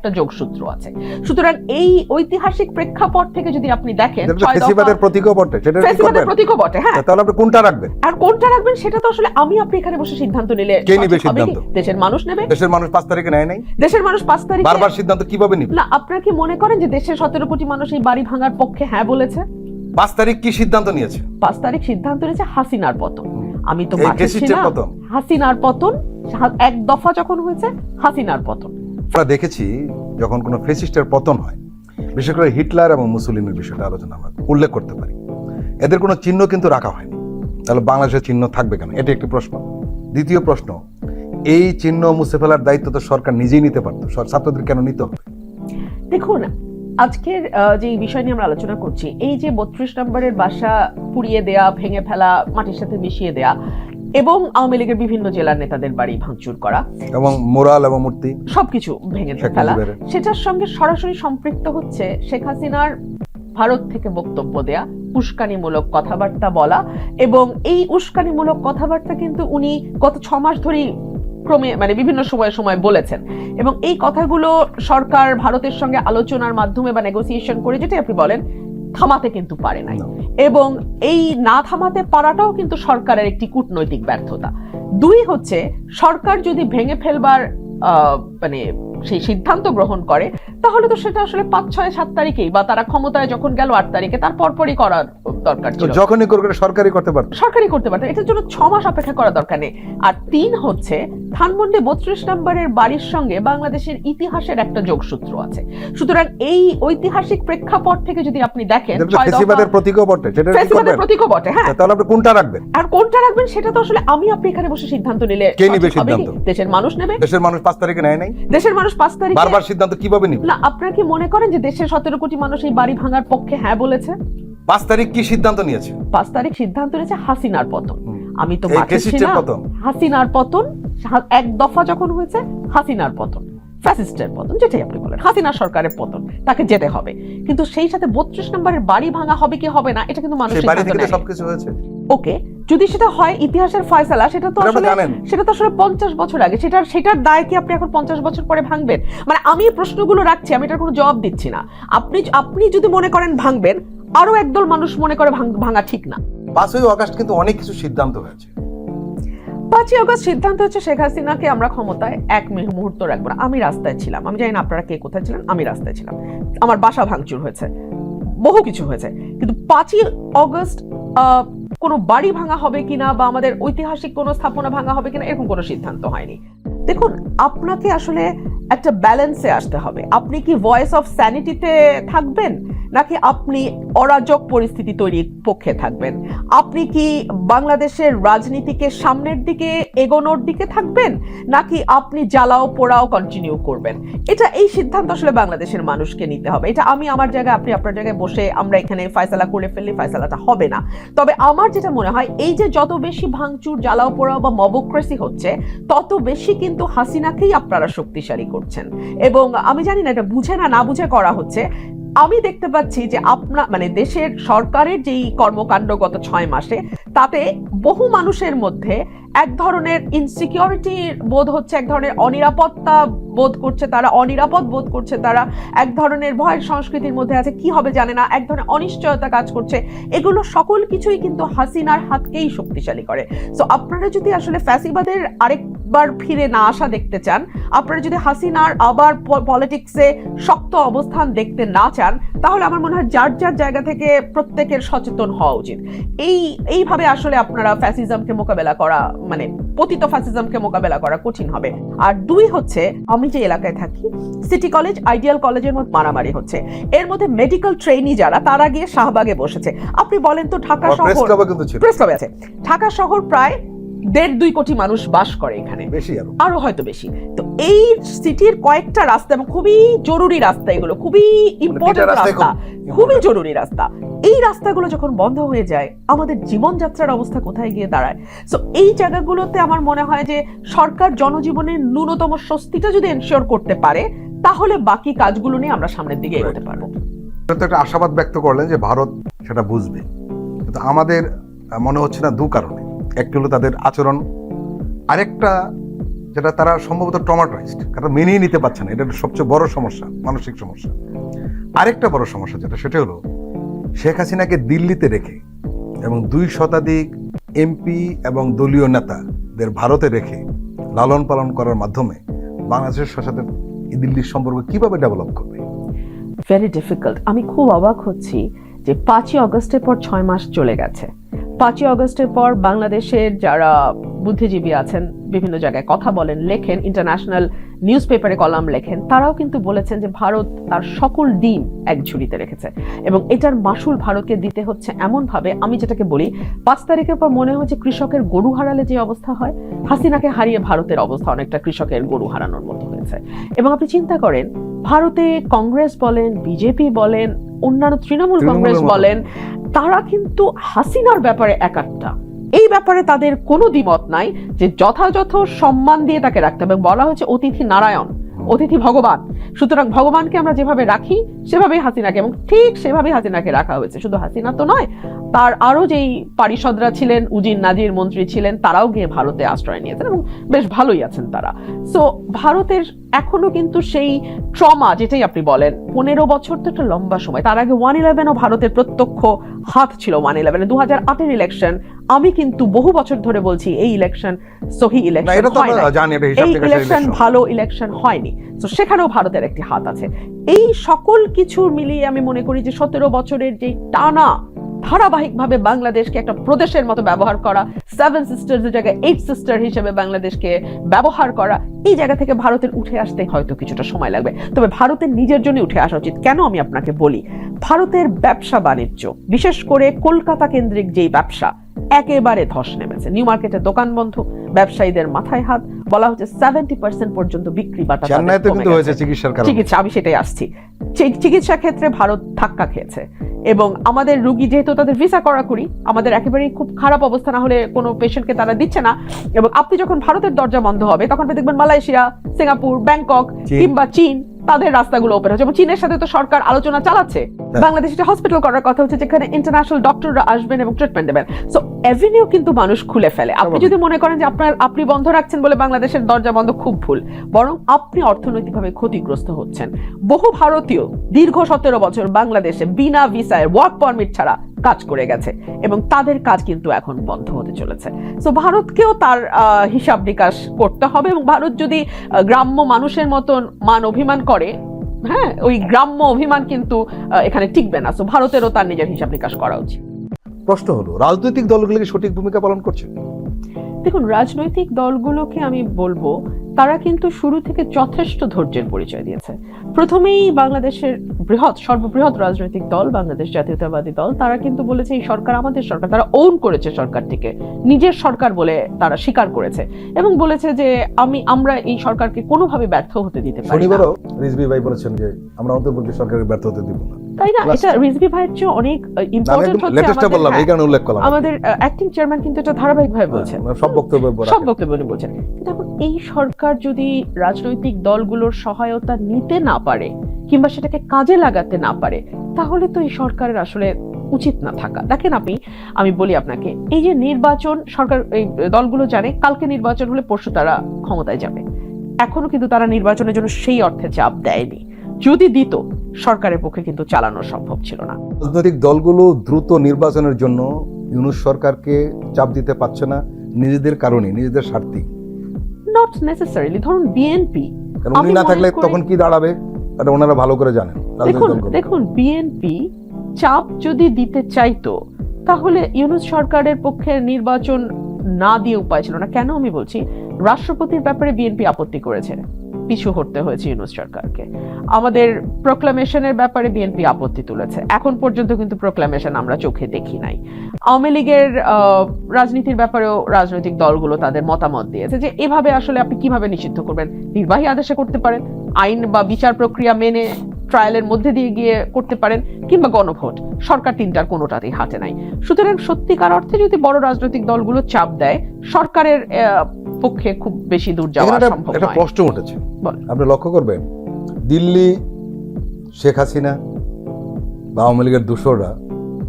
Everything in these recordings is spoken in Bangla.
একটা যোগসূত্র আছে। সুতরাং এই ঐতিহাসিক প্রেক্ষাপট থেকে যদি আপনি দেখেন ফেসিবাদের প্রতীকও বটে সেটা করবেন? প্রতীকও বটে হ্যাঁ। তাহলে আপনি কোনটা রাখবেন? আর কোনটা রাখবেন সেটা তো আসলে আমি আপনি এখানে বসে সিদ্ধান্ত নিলে কে নিবে? সিদ্ধান্ত? দেশের মানুষ নেবে। দেশের মানুষ পাঁচ তারিখে নেয় নাই? দেশের মানুষ পাঁচ তারিখে বারবার সিদ্ধান্ত কীভাবে নিবে? না আপনারা কি মনে করেন যে দেশের সতেরো কোটি মানুষ এই বাড়ি ভাঙার পক্ষে হ্যাঁ বলেছে? পাঁচ তারিখ কি সিদ্ধান্ত নিয়েছে? পাঁচ তারিখ সিদ্ধান্ত নিয়েছে হাসিনার পতন। আমি তো মাঠে ছিলাম হাসিনার পতন এক দফা যখন হয়েছে হাসিনার পতন। আমরা দেখেছি যখন কোনো ফেসিস্টের পতন হয়, বিশেষ করে হিটলার এবং মুসলিনের বিষয়টা আলোচনা আমরা উল্লেখ করতে পারি। এদের কোনো চিহ্ন কিন্তু রাখা হয়নি। তাহলে বাংলাদেশের চিহ্ন থাকবে কেন? এটি একটি প্রশ্ন। দ্বিতীয় প্রশ্ন, এই চিহ্ন মুছে ফেলার দায়িত্ব তো সরকার নিজেই নিতে পারতো। ছাত্রদের কেন নিতে হবে? দেখুন, আজকের যে বিষয় নিয়ে আমরা আলোচনা করছি, এই যে বত্রিশ নম্বরের বাসা পুড়িয়ে দেয়া, ভেঙে ফেলা, মাটির সাথে মিশিয়ে দেয়া এবং আওয়ামী লীগের বিভিন্ন জেলার নেতাদের বাড়ি ভাঙচুর করা। এবং মোরাল এবং মূর্তি সবকিছু ভেঙে ফেলা। সেটার সঙ্গে সরাসরি সম্পৃক্ত হচ্ছে শেখ হাসিনার ভারত থেকে বক্তব্য দেয়া উস্কানিমূলক কথাবার্তা বলা এবং এই উস্কানিমূলক কথাবার্তা কিন্তু উনি গত ছ মাস ধরেই ক্রমে মানে বিভিন্ন সময় সময় বলেছেন। এবং এই কথাগুলো সরকার ভারতের সঙ্গে আলোচনার মাধ্যমে বা নেগোসিয়েশন করে যেটা আপনি বলেন থামাতে কিন্তু পারে নাই। এবং এই না থামাতে পারাটাও কিন্তু সরকারের একটি কূটনৈতিক ব্যর্থতা। দুই হচ্ছে সরকার যদি ভেঙে ফেলবার আহ, মানে সেই সিদ্ধান্ত গ্রহণ করে তাহলে তো সেটা আসলে পাঁচ ছয় সাত তারিখেই বা তারা ক্ষমতায় যখন গেল আট তারিখে তার পরপরই করার দরকার ছিল। যখনই করবে সরকারই করতে পারতো। সরকারি করতে পারতো। এটার জন্য ছ মাস অপেক্ষা করার দরকার নেই। আর তিন হচ্ছে ধানমন্ডি বত্রিশ নম্বরের বাড়ির সঙ্গে বাংলাদেশের ইতিহাসের একটা যোগসূত্র আছে। সুতরাং এই ঐতিহাসিক প্রেক্ষাপট থেকে যদি আপনি দেখেন ফেসিবাদের প্রতীকও বটে করবেন? প্রতীকও বটে হ্যাঁ। তাহলে আপনি কোনটা রাখবেন? আর কোনটা রাখবেন সেটা তো আসলে আমি আপনি এখানে বসে সিদ্ধান্ত নিলে কে নিবে? সিদ্ধান্ত? দেশের মানুষ নেবে। দেশের মানুষ পাঁচ তারিখে নেয় নাই? দেশের মানুষ পাঁচ তারিখে বারবার সিদ্ধান্ত কীভাবে নিবে? না আপনারা কি মনে করেন যে দেশের সতেরো কোটি মানুষ এই বাড়ি ভাঙার পক্ষে হ্যাঁ বলেছে? পাঁচ তারিখ কি সিদ্ধান্ত নিয়েছে? পাঁচ তারিখ সিদ্ধান্ত নিয়েছে হাসিনার পতন। আমি তো মাঠে ছিলাম। হাসিনার পতন এক দফা যখন হয়েছে হাসিনার পতন। ফ্যাসিস্টের পতন যেটাই আপনি বলেন। হাসিনা সরকারের পতন তাকে যেতে হবে। কিন্তু সেই সাথে বত্রিশ নম্বরের বাড়ি ভাঙা হবে কি হবে না এটা কিন্তু মানুষ নেয়নি। সবকিছু হয়েছে। ওকে যদি সেটা হয় ইতিহাসের ফয়সালা সেটা তো আসলে সেটা তো আসলে পঞ্চাশ বছর আগে। সেটার সেটার দায় কি আপনি এখন পঞ্চাশ বছর পরে ভাঙবেন? মানে আমি প্রশ্নগুলো রাখছি আমি এটার কোনো জবাব দিচ্ছি না। আপনি আপনি যদি মনে করেন ভাঙবেন আরও একদল মানুষ মনে করে ভাঙা ঠিক না। পাঁচই অগাস্ট কিন্তু অনেক কিছু সিদ্ধান্ত হয়েছে। পাঁচই অগস্ট সিদ্ধান্ত হচ্ছে শেখ হাসিনাকে আমরা ক্ষমতায় এক মুহূর্ত রাখব না। আমি রাস্তায় ছিলাম। আমি জানি না আপনারা কে কোথায় ছিলেন আমি রাস্তায় ছিলাম। আমার বাসা ভাঙচুর হয়েছে। বহু কিছু হয়েছে। কিন্তু পাঁচই অগস্ট আহ, কোনো বাড়ি ভাঙা হবে কিনা বা আমাদের ঐতিহাসিক কোনো স্থাপনা ভাঙা হবে কিনা, এরকম কোনো সিদ্ধান্ত হয়নি। দেখুন, আপনাকে আসলে একটা ব্যালেন্সে আসতে হবে। আপনি কি ভয়েস অফ স্যানিটিতে থাকবেন? নাকি আপনি অরাজক পরিস্থিতি তৈরির পক্ষে থাকবেন? আপনি কি বাংলাদেশের রাজনীতিকে সামনের দিকে এগোনোর দিকে থাকবেন? নাকি আপনি জ্বালাও পোড়াও কন্টিনিউ করবেন? এটা এই সিদ্ধান্ত আসলে বাংলাদেশের মানুষকে নিতে হবে। এটা আমি আমার জায়গায়, আপনি আপনার জায়গায় বসে আমরা এখানে ফয়সালা করে ফেললে ফয়সালাটা হবে না। তবে আমার যেটা মনে হয়, এই যে যত বেশি ভাঙচুর, জ্বালাও পোড়াও বা মবক্রেসি হচ্ছে, তত বেশি কিন্তু হাসিনাকেই আপনারা শক্তিশালী করছেন। এবং আমি জানি না এটা বুঝে না না বুঝে করা হচ্ছে আমি দেখতে পাচ্ছি যে আপনা মানে দেশের সরকারের যেই কর্মকাণ্ড গত ছয় মাসে, তাতে বহু মানুষের মধ্যে এক ধরনের ইনসিকিউরিটি বোধ হচ্ছে, এক ধরনের অনিরাপত্তা বোধ করছে তারা, অনিরাপদ বোধ করছে তারা, এক ধরনের ভয়ের সংস্কৃতির মধ্যে আছে, কি হবে জানে না, এক ধরনের অনিশ্চয়তা কাজ করছে। এগুলো সকল কিছুই কিন্তু হাসিনার হাতকেই শক্তিশালী করে। সো আপনারা যদি আসলে ফ্যাসিবাদের আরেকবার ফিরে না আসা দেখতে চান। আপনারা যদি হাসিনার আবার পলিটিক্সে শক্ত অবস্থান দেখতে না চান তাহলে আমার মনে হয় যার যার জায়গা থেকে প্রত্যেকের সচেতন হওয়া উচিত। এই এইভাবে আসলে আপনারা ফ্যাসিজমকে মোকাবেলা করা মানে পতিত ফ্যাসিজমকে মোকাবেলা করা কঠিন হবে। আর দুই হচ্ছে আমি যে এলাকায় থাকি সিটি কলেজ আইডিয়াল কলেজের মধ্যে মারামারি হচ্ছে। এর মধ্যে মেডিকেল ট্রেনি যারা তারা গিয়ে শাহবাগে বসেছে। আপনি বলেন তো ঢাকা শহর প্রেস ক্লাবে আছে। ঢাকা শহর প্রায় দেড় দুই কোটি মানুষ বাস করে এখানে। বেশি আরও। হয়তো বেশি। তো এই সিটির কয়েকটা রাস্তা এবং খুবই জরুরি রাস্তা এগুলো খুবই ইম্পর্টেন্ট রাস্তা খুব খুবই জরুরি রাস্তা। এই রাস্তাগুলো যখন বন্ধ হয়ে যায় আমাদের জীবনযাত্রার অবস্থা কোথায় গিয়ে দাঁড়ায়? সো এই জায়গাগুলোতে আমার মনে হয় যে সরকার জনজীবনের ন্যূনতম স্বস্তিটা যদি এনশিওর করতে পারে তাহলে বাকি কাজগুলো নিয়ে আমরা সামনের দিকে এগোতে পারব। একটা আশাবাদ ব্যক্ত করলেন যে ভারত সেটা বুঝবে। কিন্তু আমাদের মনে হচ্ছে না দু কারণে। একটি হলো তাদের আচরণ। আরেকটা, যেটা তারা সম্ভবত ট্রমাটাইজড কারণ মেনেই নিতে পারছে না, এটা সবচেয়ে বড় সমস্যা, মানসিক সমস্যা। আরেকটা বড় সমস্যা যেটা, সেটা হলো শেখ হাসিনাকে দিল্লিতে রেখে এবং দুই শতাধিক এমপি এবং দলীয় নেতাদের ভারতে রেখে লালন পালন করার মাধ্যমে বাংলাদেশের সাথে এই দিল্লির সম্পর্ক কীভাবে ডেভেলপ করবে? ভেরি ডিফিকাল্ট আমি খুব অবাক হচ্ছি যে পাঁচই অগস্টের পর ছয় মাস চলে গেছে। পাঁচই অগস্টের পর বাংলাদেশের যারা বুদ্ধিজীবী আছেন, বিভিন্ন জায়গায় কথা বলেন, লেখেন ইন্টারন্যাশনাল নিউজ পেপারে কলাম লেখেন, তারাও কিন্তু বলেছেন যে ভারত তার সকল ডিম এক ঝুড়িতে রেখেছে। এবং এটার মাসুল ভারতকে দিতে হচ্ছে এমনভাবে, আমি যেটাকে বলি, পাঁচ তারিখের পর মনে হচ্ছে কৃষকের গরু হারালে যে অবস্থা হয়, হাসিনাকে হারিয়ে ভারতের অবস্থা অনেকটা কৃষকের গরু হারানোর মতো হয়েছে। এবং আপনি চিন্তা করেন, ভারতে কংগ্রেস বলেন, বিজেপি বলেন অন্যান্য তৃণমূল কংগ্রেস বলেন তারা কিন্তু হাসিনার ব্যাপারে একাত্তা এই ব্যাপারে তাদের কোনো দ্বিমত নাই যে যথাযথ সম্মান দিয়ে তাকে রাখতে হবে। বলা হয়েছে অতিথি নারায়ণ অতিথি ভগবান। সুতরাং ভগবানকে আমরা যেভাবে রাখি, সেভাবেই হাসিনাকে এবং ঠিক সেভাবেই হাসিনাকে রাখা হয়েছে। শুধু হাসিনা তো নয়, তার আরও যেই পারিষদরা ছিলেন, উজির নাজির মন্ত্রী ছিলেন, তারাও গিয়ে ভারতে আশ্রয় নিয়েছেন এবং বেশ ভালোই আছেন তারা। সো ভারতের এখনও কিন্তু সেই ট্রমা যেটাই আপনি বলেন, পনেরো বছর তো একটা লম্বা সময়, তার আগে ওয়ান ইলেভেনও ভারতের প্রত্যক্ষ হাত ছিল ওয়ান ইলেভেনে দু হাজার আটের ইলেকশন আমি কিন্তু বহু বছর ধরে বলছি এই ইলেকশন সহি ইলেকশন এই ইলেকশন ভালো ইলেকশন হয়নি। তো সেখানেও ভারতের একটি হাত আছে। এই সকল কিছু মিলিয়ে আমি মনে করি যে সতেরো বছরের যে টানা ধারাবাহিকভাবে বাংলাদেশকে একটা প্রদেশের মতো ব্যবহার করা সেভেন সিস্টার্স এর জায়গায় এইট সিস্টার হিসেবে বাংলাদেশকে ব্যবহার করা, এই জায়গা থেকে ভারতের উঠে আসতে হয়তো কিছুটা সময় লাগবে। তবে ভারতের নিজের জন্য উঠে আসা উচিত। কেন আমি আপনাকে বলি? ভারতের ব্যবসা বাণিজ্য, বিশেষ করে কলকাতা কেন্দ্রিক যেই ব্যবসা একেবারে ধস নেমেছে। নিউ মার্কেটের দোকান বন্ধ ব্যবসায়ীদের মাথায় হাত বলা হচ্ছে সেভেন্টি পার্সেন্ট পর্যন্ত বিক্রি বাটা চেন্নাইতে কিন্তু হয়েছে চিকিৎসার কারণে। চিকিৎসা আমি সেটাই আসছি। চিকিৎসা ক্ষেত্রে ভারত ধাক্কা খেয়েছে। এবং আমাদের রুগী যেহেতু তাদের ভিসা করা করি আমাদের একেবারেই খুব খারাপ অবস্থা না হলে কোনো পেশেন্টকে তারা দিচ্ছে না। এবং আপনি যখন ভারতের দরজা বন্ধ হবে তখন আপনি দেখবেন মালয়েশিয়া সিঙ্গাপুর ব্যাংকক। কিংবা চীন তাদের রাস্তাগুলো ওপেন হচ্ছে। এবং চীনের সাথে তো সরকার আলোচনা চালাচ্ছে। বাংলাদেশে হসপিটাল করার কথা হচ্ছে যেখানে ইন্টারন্যাশনাল ডক্টররা আসবেন এবং ট্রিটমেন্ট দেবেন। সো এভিনিউ কিন্তু মানুষ খুলে ফেলে। আপনি যদি মনে করেন যে আপনার আপনি বন্ধ রাখছেন বলে বাংলাদেশের দরজা বন্ধ খুব ভুল। বরং আপনি অর্থনৈতিকভাবে ক্ষতিগ্রস্ত হচ্ছেন। বহু ভারতীয় দীর্ঘ সতেরো বছর বাংলাদেশে বিনা ভিসায় ওয়ার্ক পারমিট ছাড়া কাজ করে গেছে এবং তাদের কাজ কিন্তু এখন বন্ধ হতে চলেছে। সো ভারতকেও তার হিসাব নিকাশ করতে হবে এবং ভারত যদি গ্রাম্য মানুষের মতন মান অভিমান করে হ্যাঁ ওই গ্রাম্য অভিমান কিন্তু এখানে টিকবে না। সো ভারতেরও তার নিজের হিসাব নিকাশ করা উচিত। প্রশ্ন হলো রাজনৈতিক দলগুলো কি সঠিক ভূমিকা পালন করছে? দেখুন রাজনৈতিক দলগুলোকে আমি বলব তারা কিন্তু শুরু থেকে যথেষ্ট ধৈর্যের পরিচয় দিয়েছে। প্রথমেই বাংলাদেশের বৃহৎ সর্ববৃহৎ রাজনৈতিক দল বাংলাদেশ জাতীয়তাবাদী দল তারা কিন্তু বলেছে এই সরকার আমাদের সরকার। তারা ওন করেছে সরকারটিকে নিজের সরকার বলে তারা স্বীকার করেছে এবং বলেছে যে আমি আমরা এই সরকারকে কোনোভাবে ব্যর্থ হতে দিতে পারি শনিবারও রিজভি ভাই বলেছেন যে আমরা অন্তর্বর্তী সরকারের ব্যর্থ হতে দিব না। তাই না? এটা রিজভি ভাইয়ের চেয়ে অনেক ইম্পর্টেন্ট হচ্ছে লেটেস্টটা বললাম এই হ্যাঁ, কারণে উল্লেখ করলাম আমাদের অ্যাক্টিং চেয়ারম্যান কিন্তু এটা ধারাবাহিকভাবে বলছেন। হ্যাঁ, সব বক্তব্য সব বক্তব্য উনি বলছেন। কিন্তু এখন এই সরকার যদি রাজনৈতিক দলগুলোর সহায়তা নিতে না পারে কিংবা সেটাকে কাজে লাগাতে না পারে তাহলে তো এই সরকারের আসলে উচিত না থাকা। দেখেন আপনি আমি বলি আপনাকে এই যে নির্বাচন সরকার এই দলগুলো জানে কালকে নির্বাচন হলে পরশু তারা ক্ষমতায় যাবে। এখনও কিন্তু তারা নির্বাচনের জন্য সেই অর্থে চাপ দেয়নি। যদি দিত সরকারের পক্ষে কিন্তু চালানো সম্ভব ছিল না। রাজনৈতিক দলগুলো দ্রুত নির্বাচনের জন্য ইউনুস সরকারকে চাপ দিতে পারছে না নিজেদের কারণে নিজেদের স্বার্থেই নট নেসেসারিলি ধরুন বিএনপি উনি না থাকলে তখন কি দাঁড়াবে? এটা ওনারা ভালো করে জানেন দেখুন দেখুন বিএনপি চাপ যদি দিতে চাইতো তাহলে ইউনুস সরকারের পক্ষে নির্বাচন না দিয়ে উপায় ছিল না। কেন আমি বলছি? রাষ্ট্রপতির ব্যাপারে বিএনপি আপত্তি করেছে। পিছু হটতে হয়েছে ইউনুস সরকারকে। আমাদের প্রোক্লামেশনের ব্যাপারে বিএনপি আপত্তি তুলেছে। এখন পর্যন্ত কিন্তু প্রোক্লামেশন আমরা চোখে দেখি নাই। আওয়ামী লীগের রাজনীতির ব্যাপারেও রাজনৈতিক দলগুলো তাদের মতামত দিয়েছে যে এভাবে আসলে আপনি কীভাবে নিষিদ্ধ করবেন? নির্বাহী আদেশে করতে পারেন, আইন বা বিচার প্রক্রিয়া মেনে ট্রায়ালের মধ্যে দিয়ে গিয়ে করতে পারেন কিংবা গণভোট। সরকার তিনটার কোনোটাতেই হাতে নাই। সুতরাং সত্যিকার অর্থে যদি বড় রাজনৈতিক দলগুলো চাপ দেয়, সরকারের পক্ষে খুব বেশি দূর যাওয়া সম্ভব একটা প্রশ্ন উঠেছে। আপনি লক্ষ্য করবেন দিল্লি শেখ হাসিনা বা আওয়ামী লীগের দূষররা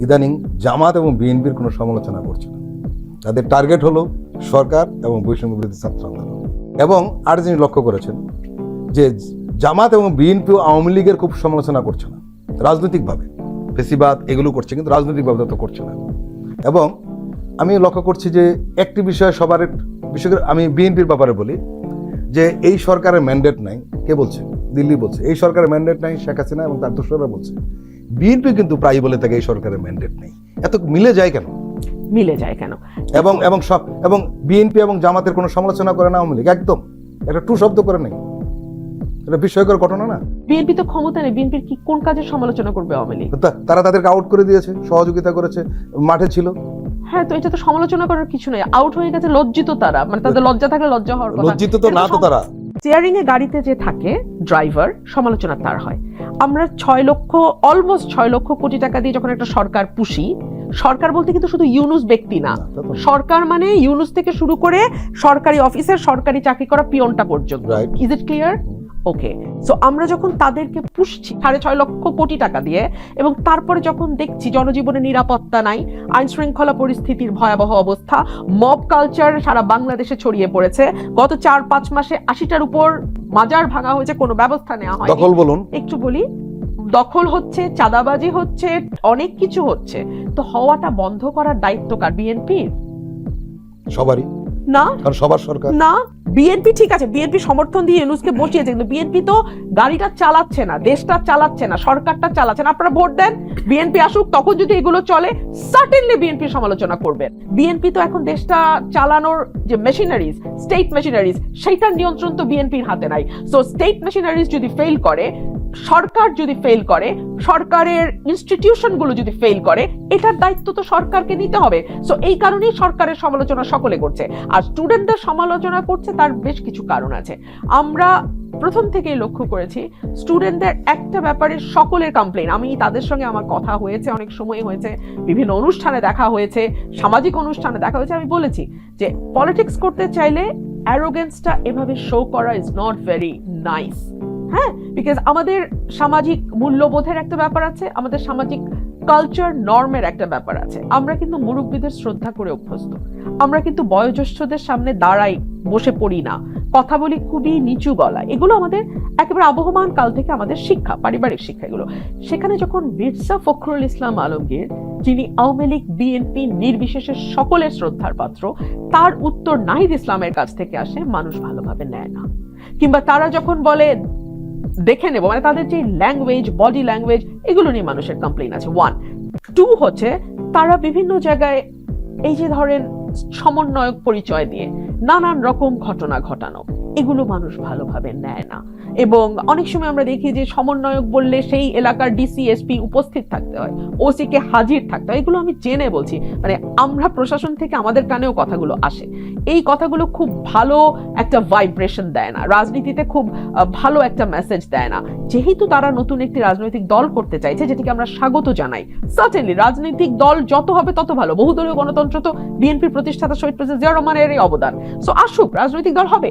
ইদানিং জামাত এবং বিএনপির কোনো সমালোচনা করছে না। তাদের টার্গেট হলো সরকার এবং বৈষম্য বিরোধী ছাত্র আন্দোলন। এবং আর যিনি লক্ষ্য করেছেন যে জামাত এবং বিএনপি আওয়ামী লীগের খুব সমালোচনা করছে না রাজনৈতিকভাবে। ফেসিবাদ এগুলো করছে কিন্তু রাজনৈতিকভাবে তো করছে না। এবং আমি লক্ষ্য করছি যে একটি বিষয়ে সবার বিশেষ করে আমি বিএনপির ব্যাপারে বলি যে এই সরকারের ম্যান্ডেট নাই। কে বলছে? দিল্লি বলছে। এই সরকারের ম্যান্ডেট নাই শেখ হাসিনা এবং তার দোসরা বলছে। বিএনপি কিন্তু প্রায় বলে থাকে এই সরকারের ম্যান্ডেট নেই। এত মিলে যায় কেন? মিলে যায় কেন? এবং এবং সব এবং বিএনপি এবং জামাতের কোনো সমালোচনা করে না আওয়ামী লীগ একদম। একটা টু শব্দ করে নেই। এটা বিস্ময়কর ঘটনা না? বিএনপি তো ক্ষমতা নেই। বিএনপির কি কোন কাজের সমালোচনা করবে আওয়ামী লীগ? তারা তাদেরকে আউট করে দিয়েছে সহযোগিতা করেছে মাঠে ছিল। হ্যাঁ তো এটা তো সমালোচনা করার কিছু নেই। আউট হয়ে গেছে লজ্জিত তারা। মানে তাদের লজ্জা থাকলে লজ্জা হওয়ার কথা লজ্জিত তো না তো তারা। স্টিয়ারিং এ গাড়িতে যে থাকে ড্রাইভার সমালোচনা তার হয়। আমরা ছয় লক্ষ অলমোস্ট ছয় লক্ষ কোটি টাকা দিয়ে যখন একটা সরকার পুষি সরকার বলতে কিন্তু শুধু ইউনুস ব্যক্তি না। সরকার মানে ইউনুস থেকে শুরু করে সরকারি অফিসের সরকারি চাকরি করা পিয়নটা পর্যন্ত। Is it clear okay so আমরা যখন তাদেরকে পুষছি সাড়ে ছয় লক্ষ কোটি টাকা দিয়ে এবং তারপরে যখন দেখছি জনজীবনে নিরাপত্তা নাই আইন শৃঙ্খলা পরিস্থিতির ভয়াবহ অবস্থা মব কালচার সারা বাংলাদেশে ছড়িয়ে পড়েছে গত চার পাঁচ মাসে আশিটার উপর মাজার ভাঙা হয়েছে কোনো ব্যবস্থা নেওয়া হয় দখল বলুন। একটু বলি দখল হচ্ছে চাঁদাবাজি হচ্ছে অনেক কিছু হচ্ছে তো হওয়াটা বন্ধ করার দায়িত্ব কার? বিএনপির সবারই। না। কারণ সবার সরকার। না বিএনপি ঠিক আছে বিএনপি সমর্থন দিয়ে ইউনুসকে বসিয়েছে কিন্তু বিএনপি তো গাড়িটা চালাচ্ছে না দেশটা চালাচ্ছে না সরকারটা চালাচ্ছে না। আপনারা ভোট দেন বিএনপি আসুক তখন যদি এগুলো চলে সার্টেনলি বিএনপি সমালোচনা করবেন। বিএনপি তো এখন দেশটা চালানোর যে মেশিনারিজ স্টেট মেশিনারিজ সেইটার নিয়ন্ত্রণ তো বিএনপির হাতে নাই। সো স্টেট মেশিনারিজ যদি ফেল করে সরকার যদি ফেল করে, সরকারের ইনস্টিটিউশনগুলো যদি ফেল করে, এটার দায়িত্ব তো সরকারকে নিতে হবে। সো এই কারণেই সরকারের সমালোচনা সকলে করছে। আর স্টুডেন্টদের সমালোচনা করছে তার বেশ কিছু কারণ আছে। আমরা প্রথম থেকেই লক্ষ্য করেছি স্টুডেন্টদের একটা ব্যাপারে সকলের কমপ্লেন আমি তাদের সঙ্গে আমার কথা হয়েছে, অনেক সময় হয়েছে, বিভিন্ন অনুষ্ঠানে দেখা হয়েছে, সামাজিক অনুষ্ঠানে দেখা হয়েছে। আমি বলেছি যে পলিটিক্স করতে চাইলে অ্যারোগেন্সটা এভাবে শো করা ইজ নট ভেরি নাইস হ্যাঁ বিকজ আমাদের সামাজিক মূল্যবোধের একটা ব্যাপার আছে, আমাদের সামাজিক কালচার নর্মের একটা ব্যাপার আছে। আমরা কিন্তু মুরব্বীদের শ্রদ্ধা করে অভ্যস্ত। আমরা কিন্তু বয়োজ্যেষ্ঠদের সামনে দাঁড়াই, বসে পড়ি না। কথা বলি খুবই নিচু গলা এগুলো আমাদের একেবারে আবহমান কাল থেকে আমাদের শিক্ষা, পারিবারিক শিক্ষা এগুলো। সেখানে যখন মির্জা ফখরুল ইসলাম আলমগীর, যিনি আওয়ামী লীগ, বিএনপি নির্বিশেষে সকলের শ্রদ্ধার পাত্র, তার উত্তর নাহিদ ইসলামের কাছ থেকে আসে, মানুষ ভালোভাবে নেয় না। কিংবা তারা যখন বলে দেখে নেব। মানে তাদের যে ল্যাঙ্গুয়েজ বডি ল্যাঙ্গুয়েজ এগুলো নিয়ে মানুষের কমপ্লেন আছে। ওয়ান টু হচ্ছে, তারা বিভিন্ন জায়গায় এই যে ধরেন সমন্বয়ক পরিচয় দিয়ে নানান রকম ঘটনা ঘটানো। এগুলো মানুষ ভালোভাবে নেয় না। এবং অনেক সময় আমরা দেখি যে সমন্বয়ক বললে সেই এলাকার ডিসি এসপি উপস্থিত থাকতে হয় ওসি কে হাজির থাকতে হয়। এগুলো আমি জেনে বলছি। মানে আমরা প্রশাসন থেকে আমাদের কানেও কথাগুলো আসে। এই কথাগুলো খুব ভালো একটা ভাইব্রেশন দেয় না। রাজনীতিতে খুব ভালো একটা মেসেজ দেয় না। যেহেতু তারা নতুন একটি রাজনৈতিক দল করতে চাইছে, যেটিকে আমরা স্বাগত জানাই। সার্টেনলি রাজনৈতিক দল যত হবে তত ভালো। বহুদলীয় গণতন্ত্র তো বিএনপির প্রতিষ্ঠাতা শহীদ প্রেসিডেন্ট জিয়া রহমানের এই অবদান। সো আসুক, রাজনৈতিক দল হবে।